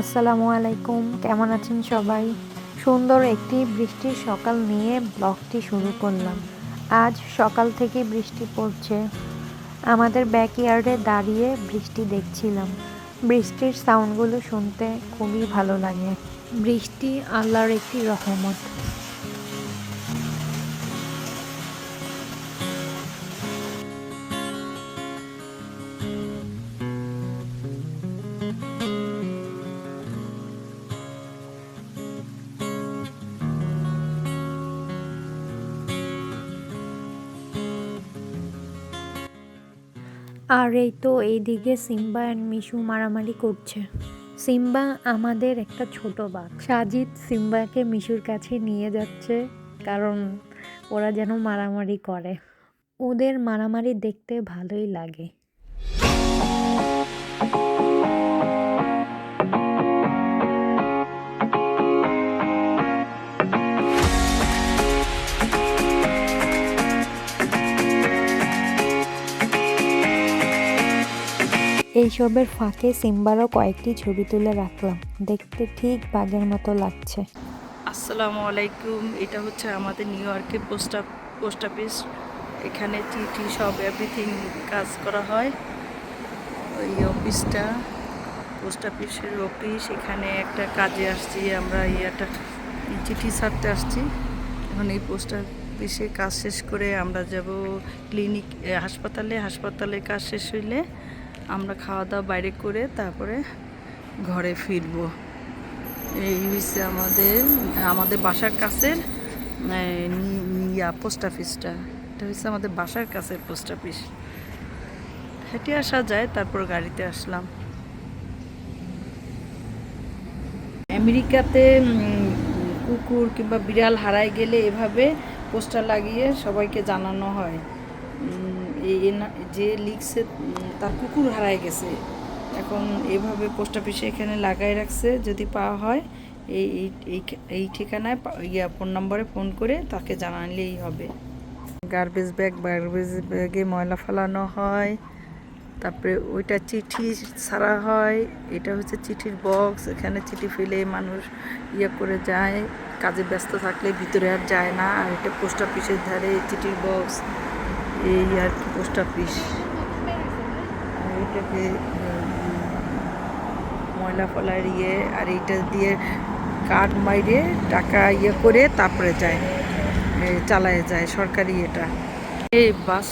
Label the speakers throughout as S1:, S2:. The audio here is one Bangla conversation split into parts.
S1: আসসালামু আলাইকুম, কেমন আছেন সবাই? সুন্দর একটি বৃষ্টির সকাল নিয়ে ব্লগটি শুরু করলাম। আজ সকাল থেকে বৃষ্টি পড়ছে। আমাদের ব্যাকইয়ার্ডে দাঁড়িয়ে বৃষ্টি দেখছিলাম। বৃষ্টির সাউন্ডগুলো শুনতে খুবই ভালো লাগে। বৃষ্টি আল্লাহর একটি রহমত। আর এই তো এইদিকে সিম্বা অ্যান্ড মিশু মারামারি করছে। সিম্বা আমাদের একটা ছোট বাঘ। সাজিদ সিম্বাকে মিশুর কাছে নিয়ে যাচ্ছে কারণ ওরা যেন মারামারি করে। ওদের মারামারি দেখতে ভালোই লাগে। এইসবের ফাঁকে সিম্বারও কয়েকটি ছবি তুলে রাখলাম। দেখতে ঠিক বাঘের মতো লাগছে।
S2: আসসালামু আলাইকুম। এটা হচ্ছে আমাদের নিউ ইয়র্কের পোস্ট পোস্ট অফিস। এখানে চিঠি, সব এভরিথিং কাজ করা হয়। ওই অফিসটা পোস্ট অফিসের অফিস এখানে একটা কাজে আসছি, আমরা একটা চিঠি ছাড়তে আসছি। এখন এই পোস্ট অফিসে কাজ শেষ করে আমরা যাব ক্লিনিক হাসপাতালে। হাসপাতালে কাজ শেষ হইলে আমরা খাওয়া দাওয়া বাইরে করে তারপরে ঘরে ফিরবো। এই হচ্ছে আমাদের আমাদের বাসার কাছের ইয়া, পোস্ট অফিসটা। এটা হচ্ছে আমাদের বাসার কাছের পোস্ট অফিস। হেঁটে আসা যায়, তারপর গাড়িতে আসলাম। আমেরিকাতে কুকুর কিংবা বিড়াল হারায় গেলে এভাবে পোস্টার লাগিয়ে সবাইকে জানানো হয়। যে লিখছে তার কুকুর হারায় গেছে। এখন এভাবে পোস্ট অফিসে এখানে লাগাই রাখছে, যদি পাওয়া হয়, এই, এই- ঠিকানায় ইয়া, ফোন নম্বরে ফোন করে তাকে জানালেই হবে। গার্বেজ ব্যাগ, গার্বেজ ব্যাগে ময়লা ফেলানো হয়, তারপরে ওইটা চিঠি ছাড়া হয়, এটা হচ্ছে চিঠির বক্স, এখানে চিঠি ফেলে মানুষ ইয়ে করে যায়, কাজে ব্যস্ত থাকলে ভিতরে আর যায় না, আর এটা পোস্ট অফিসের ধারে চিঠির বক্স। এই আর কি, পোস্ট অফিস। এটাকে ময়লা ফলার ইয়ে আর এইটা দিয়ে কাঠ মাইরে টাকা ইয়ে করে তারপরে যায় চালায় যায়, সরকারি এটা। এই বাস,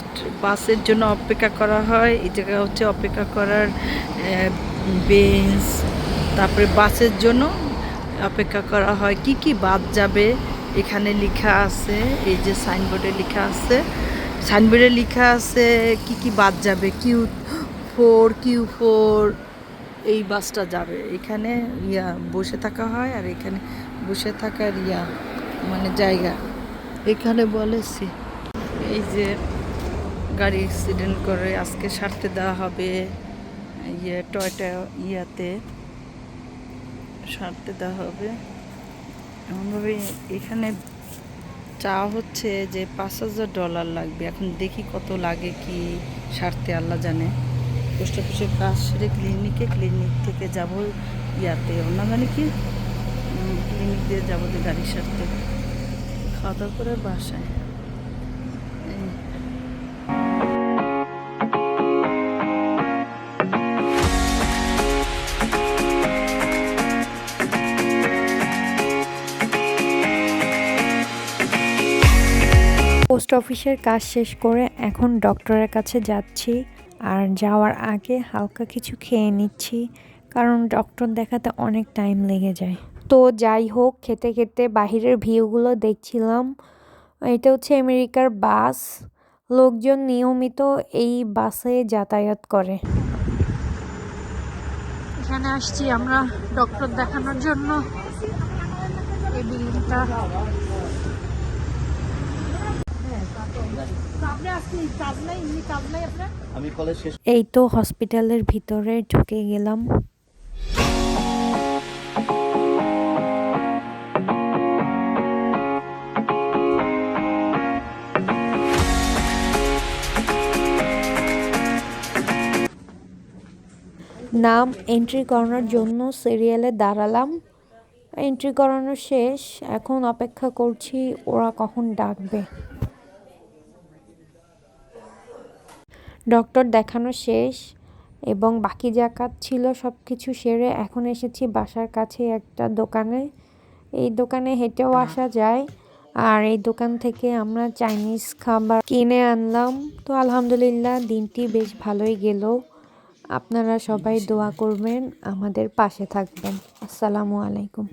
S2: বাসের জন্য অপেক্ষা করা হয়, এই জায়গা হচ্ছে অপেক্ষা করার বেঞ্চ, তারপরে বাসের জন্য অপেক্ষা করা হয়। কি কি বাদ যাবে, এখানে লেখা আছে, এই যে সাইনবোর্ডে লেখা আছে সাইনবোর্ডে লেখা আছে কি কি বাদ যাবে, কিউ ফোর কিউ ফোর, এই বাসটা যাবে। এখানে ইয়া বসে থাকা হয় আর এখানে বসে থাকার ইয়া মানে জায়গা। এখানে বলেছি এই যে গাড়ি অ্যাক্সিডেন্ট করে, আজকে সারতে দেওয়া হবে ইয়ে টয়টা ইয়াতে। সারতে দেওয়া হবে। এমনভাবে এখানে চাওয়া হচ্ছে যে পাঁচ হাজার ডলার লাগবে। এখন দেখি কত লাগে কি সারতে আল্লাহ জানে। পোস্ট অফিসের কাজ সেরে ক্লিনিকে ক্লিনিক থেকে যাব ইয়াতে। অন্য মানে কি? ক্লিনিক দিয়ে যাব যে গাড়ি সারতে খাওয়া দাওয়া করে বাসায়।
S1: পোস্ট অফিসের কাজ শেষ করে এখন ডক্টরের কাছে যাচ্ছি আর যাওয়ার আগে হালকা কিছু খেয়ে নিচ্ছি, কারণ ডক্টর দেখাতে অনেক টাইম লেগে যায়। তো যাই হোক, খেতে খেতে বাহিরের ভিউগুলো দেখছিলাম। এটা হচ্ছে আমেরিকার বাস। লোকজন নিয়মিত এই বাসে যাতায়াত করে। এখানে আসছি আমরা ডক্টর দেখানোর জন্য। এই বিল্ডিংটা। এই তো হসপিটালের ভিতরে ঢুকে গেলাম। নাম এন্ট্রি করানোর জন্য সিরিয়ালে দাঁড়ালাম। এন্ট্রি করানো শেষ। এখন অপেক্ষা করছি ওরা কখন ডাকবে। ডক্টর দেখানো শেষ এবং বাকি যা কাজ ছিল সব কিছু সেরে এখন এসেছি বাসার কাছে একটা দোকানে। এই দোকানে হেঁটেও আসা যায়। আর এই দোকান থেকে আমরা চাইনিজ খাবার কিনে আনলাম। তো আলহামদুলিল্লাহ দিনটি বেশ ভালোই গেল। আপনারা সবাই দোয়া করবেন আমাদের পাশে থাকবেন। আসসালামু আলাইকুম।